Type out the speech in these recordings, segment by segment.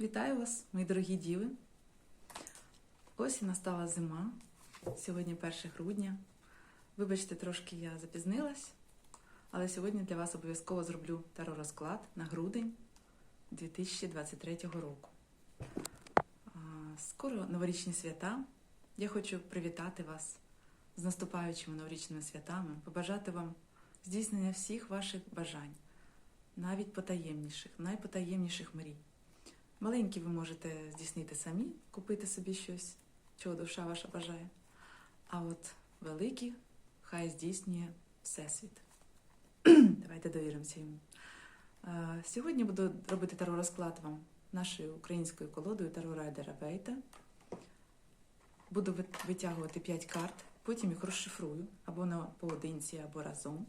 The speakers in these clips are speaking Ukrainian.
Вітаю вас, мої дорогі діви. Ось і настала зима. Сьогодні 1 грудня. Вибачте, трошки я запізнилась, але сьогодні для вас обов'язково зроблю таро розклад на грудень 2023 року. Скоро новорічні свята. Я хочу привітати вас з наступаючими новорічними святами, побажати вам здійснення всіх ваших бажань, навіть потаємніших, найпотаємніших мрій. Маленькі ви можете здійснити самі, купити собі щось, чого душа ваша бажає. А от великі хай здійснює Всесвіт. Давайте довіримося йому. Е, Сьогодні буду робити таро розклад вам нашою українською колодою Таро Райдера Вейта. Буду витягувати 5 карт, потім їх розшифрую або на поодинці, або разом.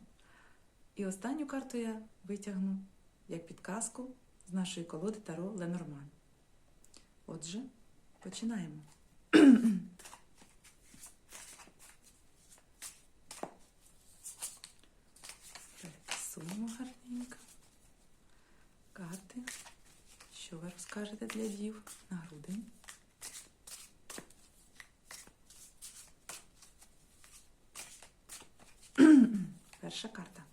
І останню карту я витягну як підказку з нашої колоди Таро Ленорман. Отже, починаємо. Переписуємо гарненько. Карти. Що ви розкажете для дів на грудень? Перша карта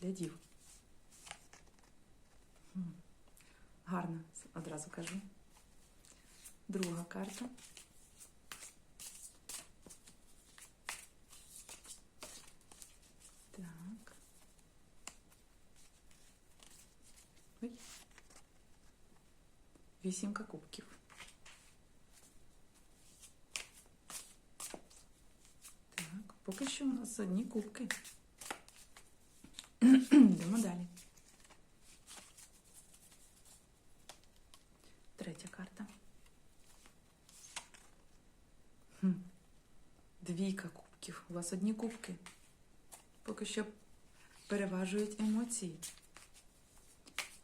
для дів. Гарно, одразу кажу. Друга карта. Так. Ой. Вісімка кубків. Так, поки що у нас одні кубки. Йдемо далі. Третя карта. Хм. Двійка кубків. У вас одні кубки. Поки що переважують емоції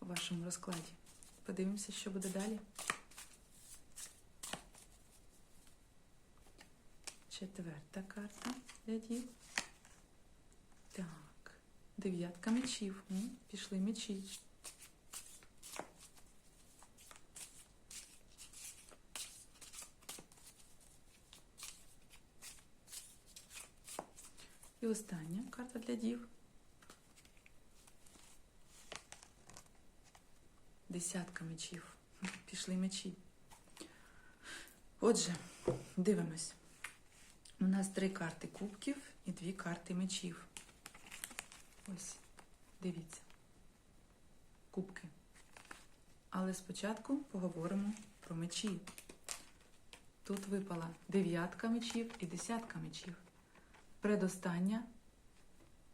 у вашому розкладі. Подивимося, що буде далі. Четверта карта для дів. Так. Дев'ятка мечів. Пішли мечі. І остання карта для дів. Десятка мечів. Пішли мечі. Отже, дивимось. У нас три карти кубків і дві карти мечів. Ось, дивіться. Кубки. Але спочатку поговоримо про мечі. Тут випала дев'ятка мечів і десятка мечів. Предостання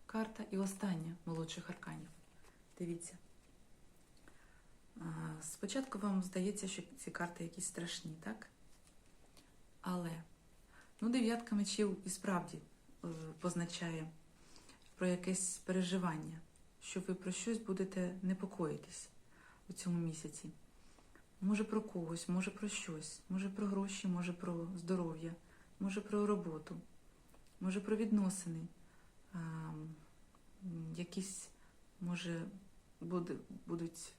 карта і остання молодших арканів. Дивіться. Спочатку вам здається, що ці карти якісь страшні, так? Але ну, дев'ятка мечів і справді е, позначає про якесь переживання, що ви про щось будете непокоїтись у цьому місяці. Може про когось, може про щось, може про гроші, може про здоров'я, може про роботу, може про відносини. А, якісь, може, буде, будуть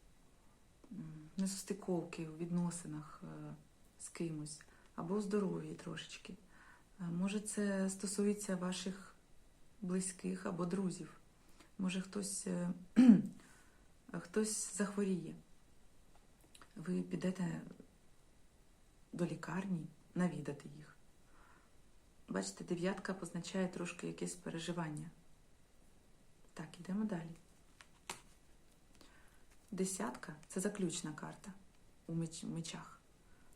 несостиковки у відносинах е, з кимось, або у здоров'ї трошечки. А, Може, це стосується ваших близьких або друзів. Може, хтось, е, хтось захворіє. Ви підете до лікарні навідати їх. Бачите, дев'ятка позначає трошки якесь переживання. Так, ідемо далі. Десятка це заключна карта у меч- мечах.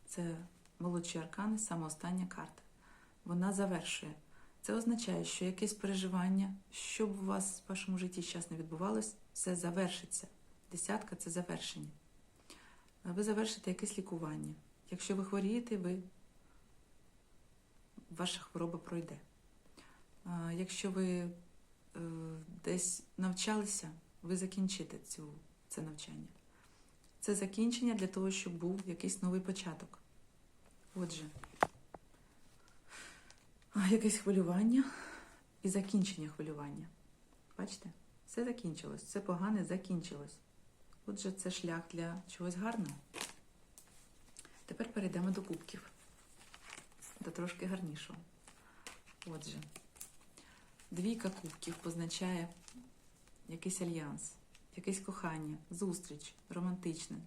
Це молодші аркани, саме остання карта. Вона завершує. Це означає, що якесь переживання, що б у вас в вашому житті зараз не відбувалось, все завершиться. Десятка це завершення. Ви завершите якесь лікування. Якщо ви хворієте, ви ваша хвороба пройде. Якщо ви е, десь навчалися, ви закінчите цю, це навчання. Це закінчення для того, щоб був якийсь новий початок. Отже, якесь хвилювання і закінчення хвилювання. Бачите? Все закінчилось, все погане закінчилось. Отже, це шлях для чогось гарного. Тепер перейдемо до кубків. До трошки гарнішого. Отже, двійка кубків позначає якийсь альянс, якесь кохання, зустріч, романтичне,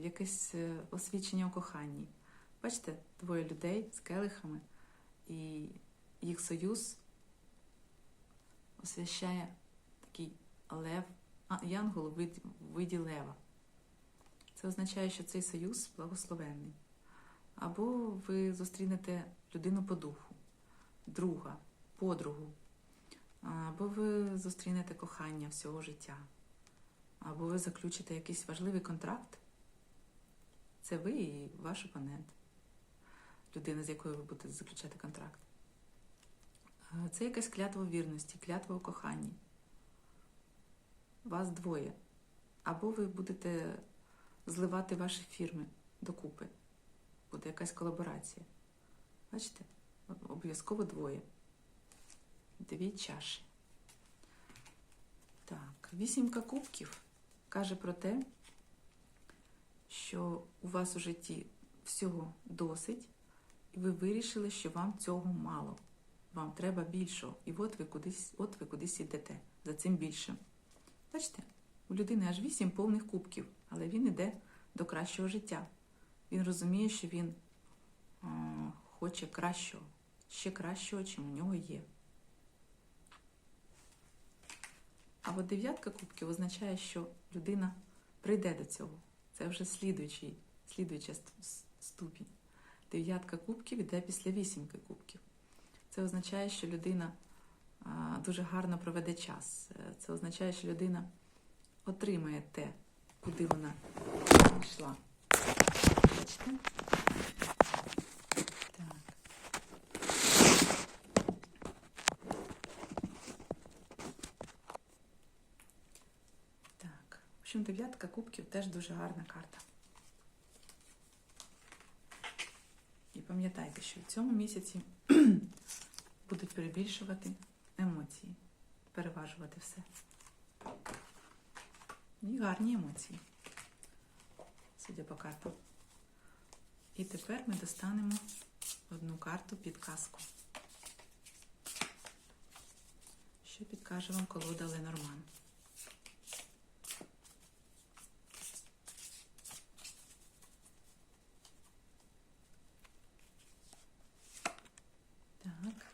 якесь е, освічення у коханні. Бачите, двоє людей з келихами, і їх союз освящає такий лев, а, янгол у виді, лева. Це означає, що цей союз благословенний. Або ви зустрінете людину по духу, друга, подругу, або ви зустрінете кохання всього життя, або ви заключите якийсь важливий контракт. Це ви і ваш опонент, людина, з якою ви будете заключати контракт. Е, Це якась клятва вірності, клятва у коханні. Вас двоє. Або ви будете зливати ваші фірми докупи. Буде якась колаборація. Бачите? Обов'язково двоє. Дві чаші. Так, вісімка кубків каже про те, що у вас у житті всього досить, і ви вирішили, що вам цього мало. Вам треба більшого. І от ви кудись, от ви кудись йдете за цим більшим. Бачите, у людини аж вісім повних кубків, але він іде до кращого життя. Він розуміє, що він хоче кращого, ще кращого, чим у нього є. А от дев'ятка кубків означає, що людина прийде до цього. Це вже слідуючий, слідуюча ступінь. Дев'ятка кубків іде після вісімки кубків. Це означає, що людина дуже гарно проведе час. Це означає, що людина отримає те, куди вона йшла. Бачите? Так. Так. В общем, дев'ятка кубків теж дуже гарна карта. І пам'ятайте, що в цьому місяці будуть перебільшувати емоції, переважувати все. І гарні емоції, судя по картам. І тепер ми достанемо одну карту підказку. Що підкаже вам колода Ленорман? Так.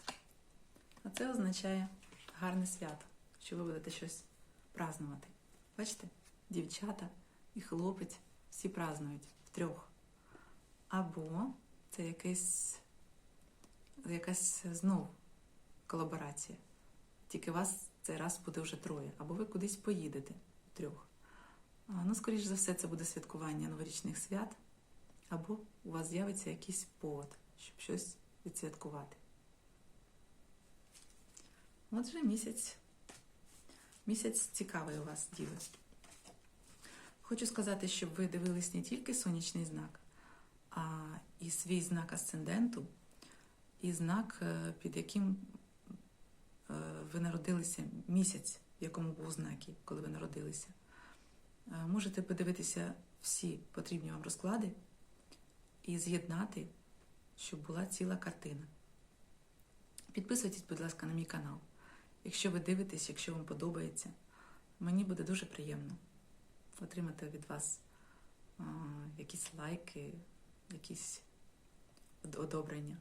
А це означає гарне свято, що ви будете щось празнувати. Бачите, дівчата і хлопець всі празнують втрьох. Або це якесь, якась знов колаборація. Тільки вас цей раз буде вже троє. Або ви кудись поїдете втрьох. А, Ну, скоріш за все, це буде святкування новорічних свят, або у вас з'явиться якийсь повод, щоб щось відсвяткувати. Отже, місяць. Місяць цікавий у вас, діви. Хочу сказати, щоб ви дивились не тільки сонячний знак, і свій знак асценденту, і знак, е, під яким е, ви народилися місяць, в якому був знак, коли ви народилися. Е, Можете подивитися всі потрібні вам розклади і з'єднати, щоб була ціла картина. Підписуйтесь, будь ласка, на мій канал. Якщо ви дивитесь, якщо вам подобається, мені буде дуже приємно отримати від вас якісь лайки, якісь одобрення.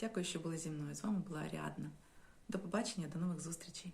Дякую, що були зі мною. З вами була Аріадна. До побачення, до нових зустрічей.